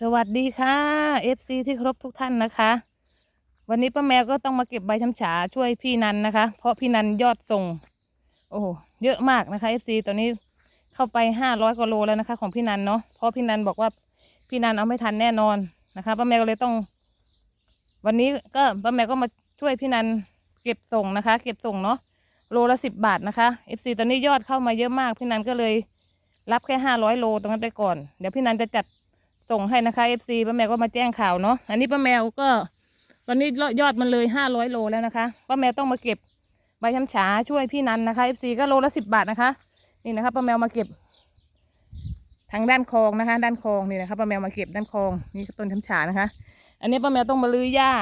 สวัสดีค่ะ FC ที่ครพทุกท่านนะคะ วันนี้ป้าแมวก็ต้องมาเก็บใบช้ำฉาช่วยพี่นันนะคะ เพราะพี่นันยอดส่ง โอ้โหเยอะมากนะคะ FC ตอนนี้เข้าไปห้าร้อยกว่าโลแล้วนะคะ ของพี่นันเนาะเพราะพี่นันบอกว่าพี่นันเอาไม่ทันแน่นอนนะคะป้าแมวก็เลยต้อง วันนี้ก็ป้าแมวก็มาช่วยพี่นันเก็บส่งนะคะ เก็บส่งเนาะโลละสิบบาทนะคะ FC ตอนนี้ยอดเข้ามาเยอะมาก พี่นันก็เลยรับแค่ห้าร้อยโลตรงนั้นไปก่อน เดี๋ยวพี่นันจะจัด ส่งให้นะคะ FC ป้าแมวก็มาแจ้งข่าวเนาะอันนี้ป้าแมวก็ ตอนนี้ยอดมันเลยห้าร้อยโลแล้วนะคะป้าแมวต้องมาเก็บใบช้ำฉาช่วยพี่นันนะคะ FC ก็โลละสิบบาทนะคะ นี่นะคะป้าแมวมาเก็บ ทางด้านคลองนะคะ ด้านคลองนี่นะคะป้าแมวมาเก็บด้านคลองนี่ต้นช้ำฉานะคะ อันนี้ป้าแมวต้องมาลื้อหญ้า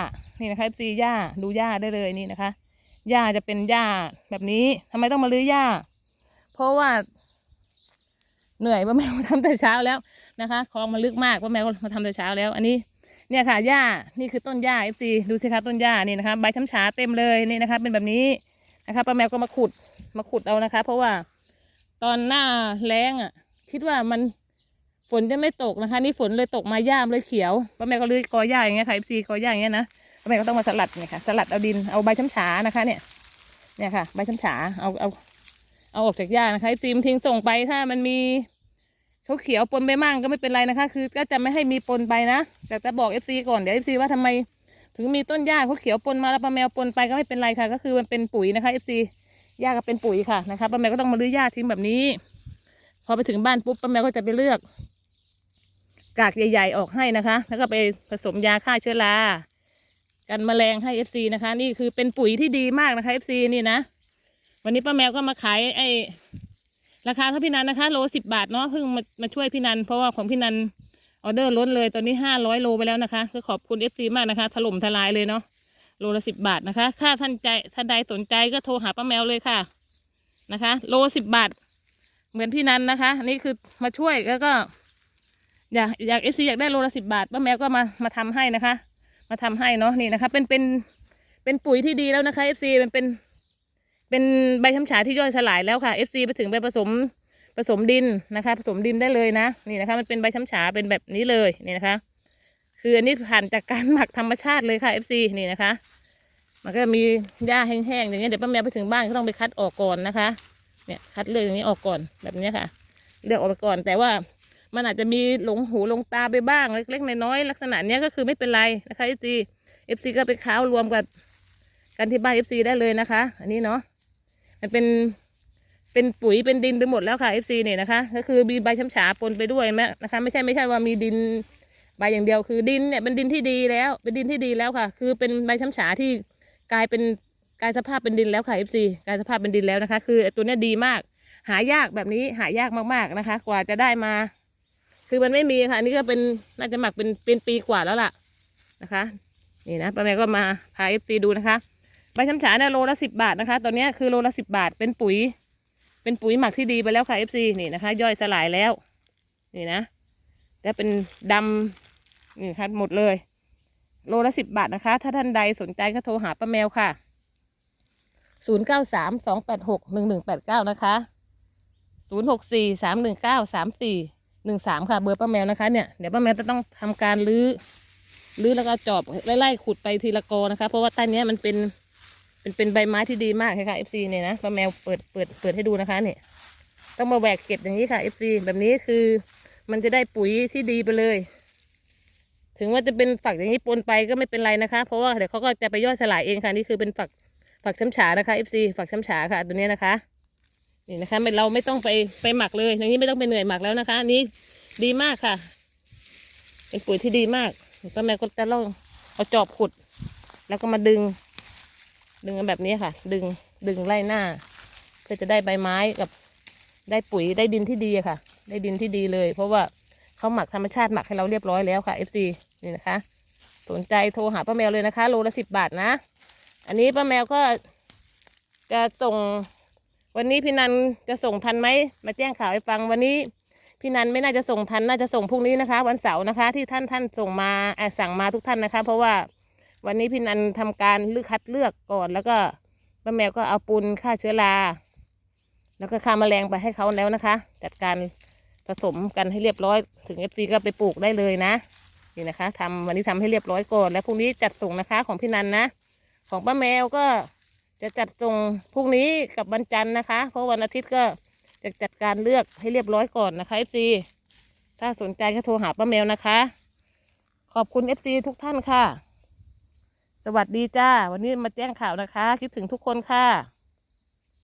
นี่นะคะ FC หญ้าดูหญ้าได้เลยนี่นะคะหญ้าจะเป็นหญ้าแบบนี้ทำไมต้องมาลื้อหญ้า เพราะว่า เหนื่อยป้าแมวมาทำแต่เช้าแล้วนะคะคลองมันลึกมากป้าแมวมาทำแต่เช้าแล้ว อันนี้เนี่ยค่ะหญ้านี่คือต้นหญ้า FC ดูสิคะต้นหญ้านี่นะคะใบช้ำฉาเต็มเลยนี่นะคะ เป็นแบบนี้นะคะป้าแมวก็มาขุดมาขุดเอานะคะ เพราะว่าตอนหน้าแล้งอะ คิดว่ามันฝนจะไม่ตกนะคะ นี่ฝนเลยตกมาหญ้ามเลยเขียวป้าแมวก็เลยกอหญ้าอย่างเงี้ยค่ะ FC กอหญ้าอย่างเงี้ยนะป้าแมวก็ต้องมาสลัดเนี่ยค่ะสลัดเอาดินเอาใบช้ำฉานะคะ เนี่ยเนี่ยค่ะ ใบช้ำฉาเอาเอา เอาออกจากหญ้านะคะ FC มันทิ้งส่งไปถ้ามันมีเขาเขียวปนไปมั่งก็ไม่เป็นไรนะคะ คือก็จะไม่ให้มีปนไปนะแต่จะบอกเอฟซีก่อนเดี๋ยวเอฟซีว่าทำไม ถึงมีต้นหญ้าเขาเขียวปนมาแล้วปลาแมวปนไปก็ไม่เป็นไรค่ะ ก็คือมันเป็นปุ๋ยนะคะเอฟซีหญ้าก็เป็นปุ๋ยค่ะนะคะปลาแมวก็ต้องมาลื้อหญ้าทิ้งแบบนี้ พอไปถึงบ้านปุ๊บปลาแมวก็จะไปเลือก กากใหญ่ ๆ ออกให้นะคะ แล้วก็ไปผสมยาฆ่าเชื้อรากันแมลงให้เอฟซีนะคะ นี่คือเป็นปุ๋ยที่ดีมากนะคะเอฟซีนี่นะ วันนี้ป้าแมวก็มาขายไอ้ราคาเท่าพี่นันนะคะ โลสิบบาทเนาะเพิ่งมามาช่วยพี่นัน เพราะว่าของพี่นันออเดอร์ล้นเลยตอนนี้ห้าร้อยโลไปแล้วนะคะก็ขอบคุณเอฟซีมากนะคะ ถล่มทลายเลยเนาะโลละสิบบาทนะคะ ถ้าท่านใจท่านใดสนใจก็โทรหาป้าแมวเลยค่ะนะคะ โลสิบบาท เหมือนพี่นันนะคะอันนี่คือมาช่วยแล้วก็ อยากอยากเอฟซีอยากได้โลละสิบบาทป้าแมวก็มามาทำให้นะคะ มาทำให้เนาะนี่นะคะ เป็นเป็นเป็นปุ๋ยที่ดีแล้วนะคะเอฟซีมันเป็น เป็นใบช้ำฉาที่ย่อยสลายแล้วค่ะ FC ไปถึงไปผสมผสมดินนะคะ ผสมดินได้เลยนะ นี่นะคะ มันเป็นใบช้ำฉาเป็นแบบนี้เลยนี่นะคะ คืออันนี้ผ่านจากการหมักธรรมชาติเลยค่ะ FC นี่นะคะ มันก็มีหญ้าแห้งๆอย่างเงี้ยเดี๋ยวป้าแมวไปถึงบ้านก็ต้องไปคัดออกก่อนนะคะ เนี่ยคัดเลือกอย่างนี้ออกก่อนแบบนี้ค่ะ เลือกออกไปก่อนแต่ว่ามันอาจจะมีหลงหูหลงตาไปบ้างเล็กๆน้อยๆลักษณะเนี้ยก็คือไม่เป็นไรนะคะ FC FC ก็ไปค้าวรวมกับกันที่บ้าน FC ได้เลยนะคะ อันนี้เนาะ มันเป็นเป็นปุ๋ยเป็นดินไปหมดแล้วค่ะ FC เนี่ยนะคะ ก็คือมีใบช้ำฉาปนไปด้วยไหมนะคะ ไม่ใช่ไม่ใช่ว่ามีดินใบอย่างเดียวคือดินเนี่ยเป็นดินที่ดีแล้ว เป็นดินที่ดีแล้วค่ะ คือเป็นใบช้ำฉาที่กลายเป็นกลายสภาพเป็นดินแล้วค่ะ FC กลายสภาพเป็นดินแล้วนะคะ คือตัวเนี้ยดีมาก หายากแบบนี้หายากมากๆนะคะ กว่าจะได้มา คือมันไม่มีค่ะนนี้ก็เป็นน่าจะหมักเป็นเป็นปีกว่าแล้วล่ะนะคะ นี่นะป้าแม่ก็มาพา FC ดูนะคะ ใบช้ำฉาเนี่ยโลละสิบบาทนะคะ ตอนนี้คือโลละสิบบาท เป็นปุ๋ย เป็นปุ๋ยหมักที่ดีไปแล้วค่ะ FC นี่นะคะ ย่อยสลายแล้ว นี่นะแล้วเป็นดำนี่ค่ะหมดเลย โลละสิบบาทนะคะ ถ้าท่านใดสนใจก็โทรหาป้าแมวค่ะศูนย์เก้าสามสองแปดหกหนึ่งหนึ่งแปดเก้านะคะศูนย์หกสี่สามหนึ่งเก้าสามสี่หนึ่งสามค่ะ เบอร์ป้าแมวนะคะเนี่ยเดี๋ยวป้าแมวจะต้องทำการรื้อรื้อแล้วก็จอบไล่ๆขุดไปทีละกอนะคะ เพราะว่าใต้นี้มันเป็น เป็นเป็นใบไม้ที่ดีมากค่ะ FC เนี่ยนะป้าแมวเปิดเปิดเปิดให้ดูนะคะเนี่ยต้องมาแหวกเก็บอย่างนี้ค่ะ FC แบบนี้คือมันจะได้ปุ๋ยที่ดีไปเลย ถึงว่าจะเป็นฝักอย่างนี้ปนไปก็ไม่เป็นไรนะคะ เพราะว่าเดี๋ยวเขาก็จะไปย่อยสลายเองค่ะนี่คือเป็นฝักฝักช้ำฉานะคะ FC ฝักช้ำฉาค่ะตัวเนี้ยนะคะนี่นะคะเราไม่ต้องไปไปหมักเลยอย่างนี้ไม่ต้องไปเหนื่อยหมักแล้วนะคะอันนี้ดีมากค่ะ เป็นปุ๋ยที่ดีมากป้าแมวก็จะลองเอาจอบขุด แล้วก็มาดึง ดึงแบบนี้ค่ะ ดึงดึงไล่หน้า เพื่อจะได้ใบไม้กับได้ปุ๋ยได้ดินที่ดีค่ะ ได้ดินที่ดีเลย เพราะว่าเขาหมักธรรมชาติหมักให้เราเรียบร้อยแล้วค่ะ FC นี่นะคะ สนใจโทรหาป้าแมวเลยนะคะ โลละสิบบาทนะ อันนี้ป้าแมวก็จะส่งวันนี้พี่นันจะส่งทันไหมมาแจ้งข่าวให้ฟังวันนี้พี่นันไม่น่าจะส่งทันน่าจะส่งพรุ่งนี้นะคะ วันเสาร์นะคะ ที่ท่านท่านส่งมาอ่าสั่งมาทุกท่านนะคะ เพราะว่า วันนี้พี่นันทำการเลือกคัดเลือกก่อน แล้วก็ป้าแมวก็เอาปูนฆ่าเชื้อราแล้วก็ฆ่าแมลงไปให้เขาแล้วนะคะ จัดการผสมกันให้เรียบร้อย ถึงเอฟซีก็ไปปลูกได้เลยนะนี่นะคะทำวันนี้ทำให้เรียบร้อยก่อน แล้วพรุ่งนี้จัดส่งนะคะ ของพี่นันนะ ของป้าแมวก็จะจัดส่งพรุ่งนี้กับวันจันทร์นะคะ เพราะวันอาทิตย์ก็จะจัดการเลือกให้เรียบร้อยก่อนนะคะ FC ถ้าสนใจก็โทรหาป้าแมวนะคะ ขอบคุณ FC ทุกท่านค่ะ สวัสดีจ้า วันนี้มาแจ้งข่าวนะคะ คิดถึงทุกคนค่ะ